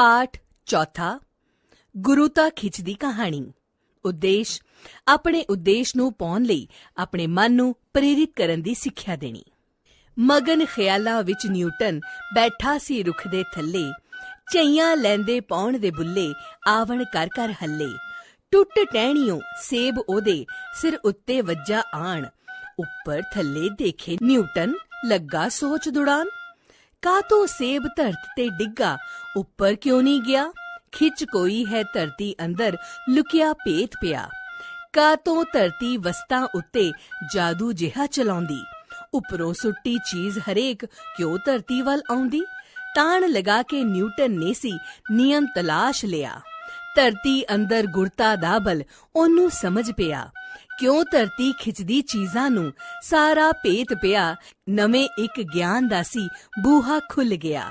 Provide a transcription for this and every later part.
ਪਾਠ ਚੌਥਾ ਗੁਰੂਤਾ ਖਿੱਚ ਦੀ ਕਹਾਣੀ। ਉਦੇਸ਼, ਆਪਣੇ ਉਦੇਸ਼ ਨੂੰ ਪਾਉਣ ਲਈ ਆਪਣੇ ਮਨ ਨੂੰ ਪ੍ਰੇਰਿਤ ਕਰਨ ਦੀ ਸਿੱਖਿਆ ਦੇਣੀ। ਮਗਨ ਖਿਆਲਾਂ ਵਿੱਚ ਨਿਊਟਨ ਬੈਠਾ ਸੀ ਰੁੱਖ ਦੇ ਥੱਲੇ ਚਈਆਂ ਲੈਂਦੇ ਪਾਉਣ ਦੇ ਬੁੱਲੇ ਆਵਣ ਕਰ ਕਰ ਹੱਲੇ। ਟੁੱਟ ਟਹਿਣੀਓ ਸੇਬ ਉਹਦੇ ਸਿਰ ਉੱਤੇ ਵੱਜਾ ਆਣ। ਉੱਪਰ ਥੱਲੇ ਦੇਖੇ ਨਿਊਟਨ ਲੱਗਾ ਸੋਚ ਦੁੜਾਨ। ਕਾਤੋਂ ਸੇਬ ਧਰਤ ਤੇ ਡਿੱਗਾ? ਉੱਪਰ ਕਿਉਂ ਨਹੀਂ ਗਿਆ? ਖਿੱਚ ਕੋਈ ਹੈ ਧਰਤੀ ਅੰਦਰ, ਲੁਕਿਆ ਭੇਤ ਪਿਆ। ਕਾਤੋਂ ਧਰਤੀ ਵਸਤਾਂ ਉੱਤੇ ਜਾਦੂ ਜਿਹਾ ਚਲਾਉਂਦੀ? ਉਪਰੋਂ ਸੁੱਟੀ ਚੀਜ਼ ਹਰੇਕ ਕਿਉਂ ਧਰਤੀ ਵੱਲ ਆਉਂਦੀ? ਤਾਣ ਲਗਾ ਕੇ ਨਿਊਟਨ ਨੇ ਸੀ ਨਿਯਮ ਤਲਾਸ਼ ਲਿਆ। ਧਰਤੀ ਅੰਦਰ ਗੁਰਤਾ ਦਾ ਬਲ ਉਹਨੂੰ ਸਮਝ ਪਿਆ। ਕਿਉਂ ਧਰਤੀ ਖਿੱਚਦੀ ਚੀਜ਼ਾਂ ਨੂੰ? ਸਾਰਾ ਭੇਤ ਪਿਆ। ਨਵੇਂ ਇੱਕ ਗਿਆਨ ਦਾ ਸੀ, ਬੂਹਾ ਖੁੱਲ ਗਿਆ।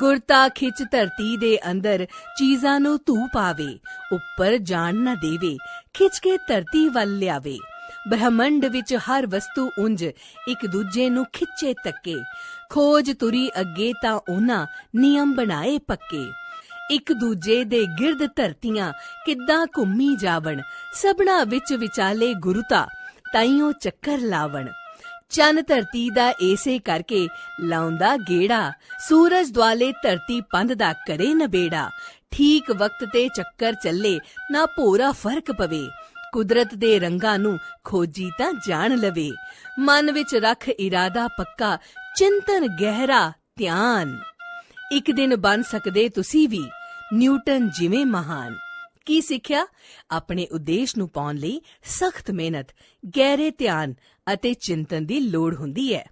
ਗੁਰਤਾ ਖਿੱਚ ਧਰਤੀ ਦੇ ਅੰਦਰ, ਚੀਜ਼ਾਂ ਨੂੰ ਧੂ ਪਾਵੇ, ਉੱਪਰ ਜਾਣ ਨਾ ਦੇਵੇ, ਖਿੱਚ ਕੇ ਧਰਤੀ ਵੱਲ ਲਿਆਵੇ। ਬ੍ਰਹਮੰਡ ਵਿੱਚ ਹਰ ਵਸਤੂ ਉਂਝ, ਇੱਕ ਦੂਜੇ ਨੂੰ ਖਿੱਚੇ ਤੱਕੇ ਖੋਜ ਤੁਰੀ ਅੱਗੇ ਤਾਂ ਉਹਨਾਂ ਨਿਯਮ ਬਣਾਏ ਪੱਕੇ। ਇੱਕ ਦੂਜੇ ਦੇ ਗਿਰਦ ਧਰਤੀਆਂ ਕਿੱਦਾਂ ਘੁੰਮੀ ਜਾਵਣ, ਸਭਨਾ ਵਿੱਚ ਵਿਚਾਲੇ ਗੁਰੂਤਾ ਤਾਈਓ ਚੱਕਰ ਲਾਵਣ। ਚੰਨ ਧਰਤੀ ਦਾ ਏਸੇ ਕਰਕੇ ਲਾਉਂਦਾ ਗੇੜਾ, ਸੂਰਜ ਦੁਆਲੇ ਧਰਤੀ ਪੰਧ ਦਾ ਕਰੇ ਨਬੇੜਾ। ਠੀਕ ਵਕਤ ਤੇ ਚੱਕਰ ਚੱਲੇ ਨਾ ਭੋਰਾ ਫ਼ਰਕ ਪਵੇ, ਕੁਦਰਤ ਦੇ ਰੰਗਾਂ ਨੂੰ ਖੋਜੀ ਤਾਂ ਜਾਣ ਲਵੇ। ਮਨ ਵਿੱਚ ਰੱਖ ਇਰਾਦਾ ਪੱਕਾ, ਚਿੰਤਨ ਗਹਿਰਾ ਧਿਆਨ। ਇੱਕ ਦਿਨ ਬਣ ਸਕਦੇ ਤੁਸੀਂ ਵੀ ਨਿਊਟਨ ਜਿਵੇਂ ਮਹਾਨ। ਕੀ ਸਿੱਖਿਆ? ਆਪਣੇ ਉਦੇਸ਼ ਨੂੰ ਪਾਉਣ ਲਈ ਸਖਤ ਮਿਹਨਤ, ਗਹਿਰੇ ਧਿਆਨ ਅਤੇ ਚਿੰਤਨ ਦੀ ਲੋੜ ਹੁੰਦੀ ਹੈ।